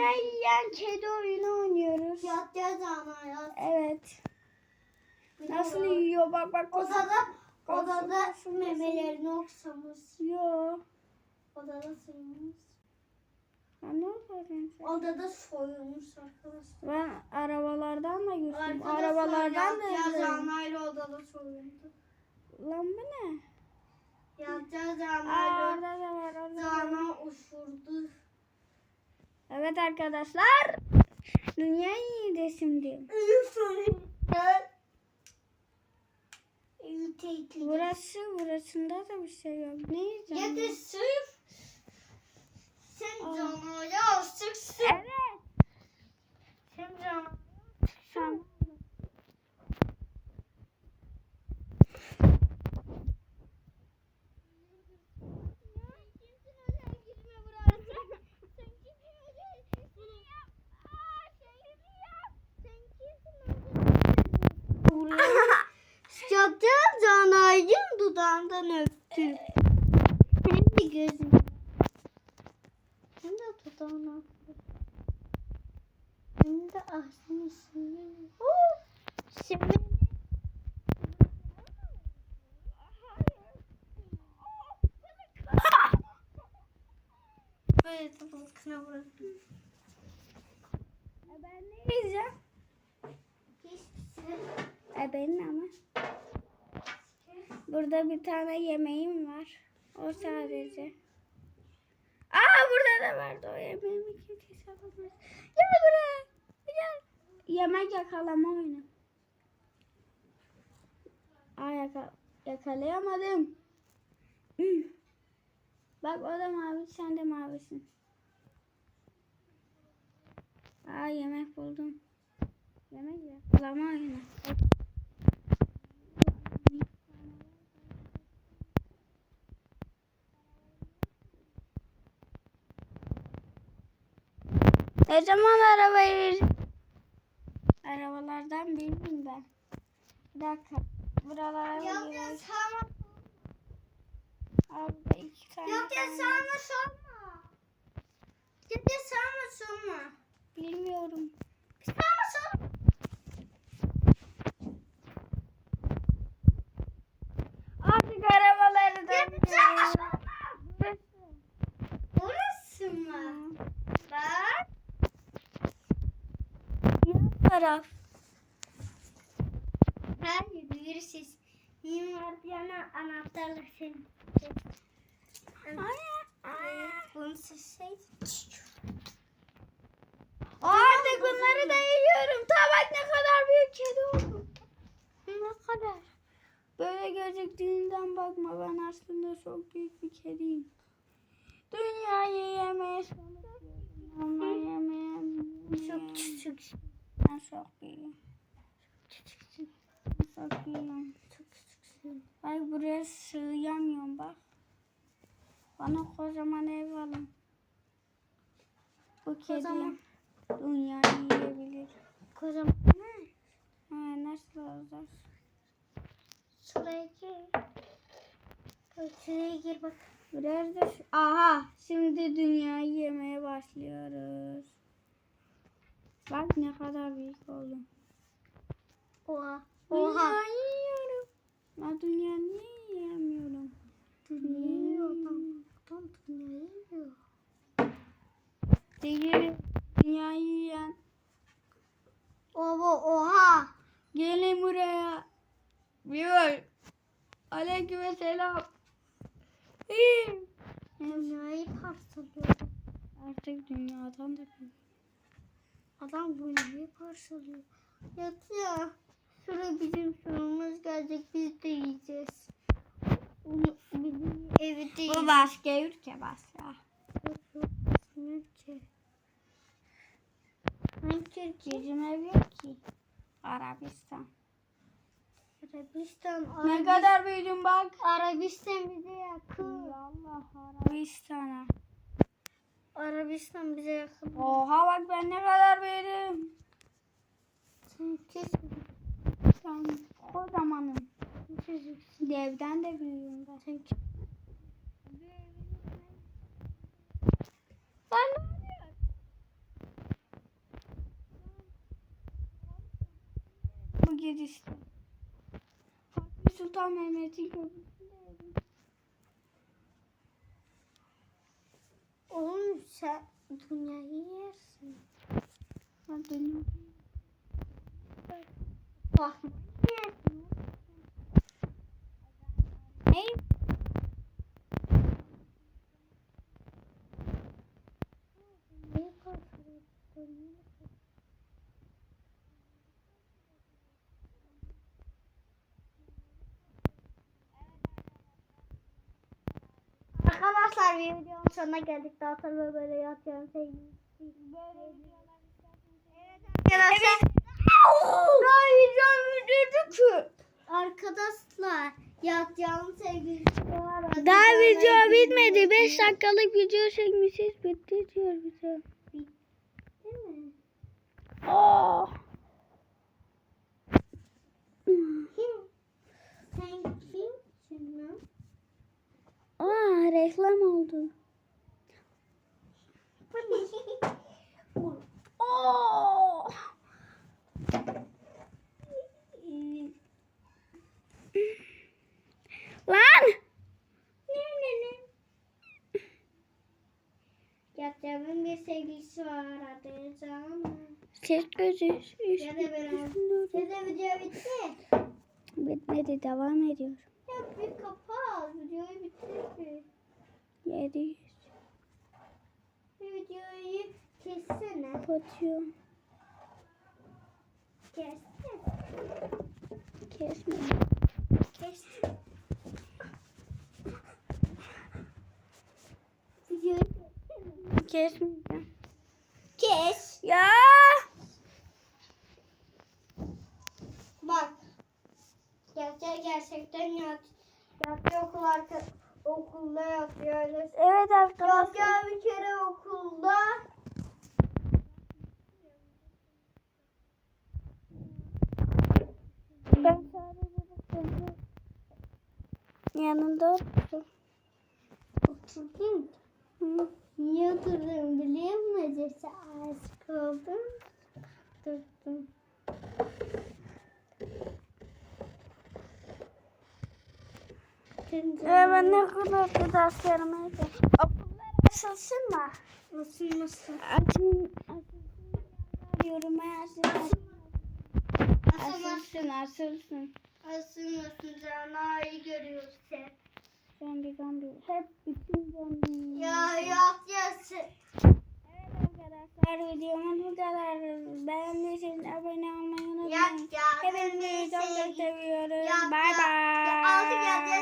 Dünyayı yiyen kedi oyunu oynuyoruz. Yat yat ana yat. Evet. Nasıl yiyor bak bak. Odada odada memelerini okşamış. Yiyor. Odada yapayım? Odada soyulmuş arkadaşlar. Ben arabalardan da gördüm. Arabalardan da yat yat izledim. anayla odada soyuldu. Lan bu ne? Yat yat Aa, anayla orada da var. Orada da var. Zana uçurdu. Evet arkadaşlar. Dünya iyiydi şimdi. Burası burasında da bir şey yok. Ne Ya yiyeceğim? da ben? sırf De. Hem de ağzını sıyırıyor. Şimdi böyle tabakına bıraktım. E ben ne yiyeceğim? Hiçbir E benim ama. Burada bir tane yemeğim var. O sadece. Aa yemeğimi kimse alamaz. Gel buraya. Gel. Yemek yakalama oyunu. Aa yaka yakalayamadım. Bak o da mavi sen de mavisin. Aa yemek buldum. Yemek yakalama oyunu. Ne zaman arabayı Arabalardan biriyim ben. Bir dakika. Buralara Yok ya girelim. sana. Abi iki tane. Yok ya sana sorma. Yok ya sana sorma. Bilmiyorum. Sana sorma. Artık arabaları da Ya sana sorma. Burası. Orası mı? Bak. Yan taraf. Hayır duyurusuz. Mimar yana anahtarla senin. Ay. Bunu silseydim. Artık bunları da yiyorum. Ta bak ne kadar büyük kedi oldum. Ne kadar. Böyle gözüktüğünden bakma ben aslında çok büyük bir kediyim. Dünyayı yemeye çalışıyorum ama yemeyemiyorum. Çok küçük. Ben çok büyüğüm. Çok büyüğüm. Çok küçüksün. Bak buraya sığamıyorum bak. Bana kocaman ev alın. Bu kedi dünyayı yiyebilir. Kocaman. Ha, nasıl olacak? Şuraya gir. Şuraya gir bak. Şu- Aha şimdi dünyayı yemeye başlıyoruz. Bak ne kadar büyük oldum. Oha. Oha. Dünyayı yiyorum. Ben dünya niye yiyemiyorum? Dünyayı yiyor adam. Adam dünyayı yiyor. Değil. Dünyayı yiyen. Oha. Oha. Gelin buraya. Diyor. Aleyküm selam. Dünyayı parçalıyor. Artık dünyadan da büyük. Adam dünyayı parçalıyor. Yatıyor. Sonra bizim sorumuz gelecek. Biz de yiyeceğiz. Onu bizim evde Bu başka ülke başka. Türkiye. Hangi Türkiye? Bizim ev yok ki. Arabistan. Arabistan. Ne Arabistan. kadar büyüdüm bak. Arabistan bize yakın. Allah Arabistan'a. Arabistan bize yakın. Oha bak ben ne kadar büyüdüm. Kesin. Sen kocamanım. Çocuksun. Devden de büyüğüm ben. Sen Ben Bu girişte. Fatih Sultan Mehmet'in köprüsü. Oğlum sen dünyayı yersin. Ben dönüyorum. Bakma. Yersin. Ne? Ne korkuyorsun? Arkadaşlar videonun sonuna geldik. Daha sonra böyle yatıyorum sevgili. Böyle videolar isterseniz. Arkadaşlar. Daha videom bitirdi ki. Arkadaşlar yatacağım sevgilisi var. Daha video bitmedi. 5 dakikalık video çekmişiz. Bitti diyor bize. Değil mi? Oh. Aa reklam oldu. Oh. Lan. Yatacağımın bir sevgilisi var adı Canan. Ses gözü. Da video bitti. Bitmedi devam ediyor. Ya bir kapat. Videoyu bitirdi. 700. Bir videoyu kessene. Batıyor. Kessene. Kesme. Kes. Videoyu kessene. Kesmeyeceğim. Kes. Ya. Bak. Gerçek gerçekten yat. Yatıyor okul arka, okulda yapıyoruz. Evet arkadaşlar. Yatıyor bir kere okulda. Ben sadece bakıyorum. Yanında oturdum. Oturdum. Hı. Niye oturdum biliyor musun? Acısı aşık oldum. Oturdum. Ya ben ne kadar da derslerime Okullar açılsın mı? Nasıl nasıl? Açın. Yoruma yazsın. Açılsın açılsın. Asılmasın canayı görüyoruz hep. Zombi zombi. Hep bütün zombi. Ya yat yasın. Evet arkadaşlar videomuz bu kadar. Beğendiyseniz abone olmayı unutmayın. Hepinizi çok çok seviyoruz. Bay bay.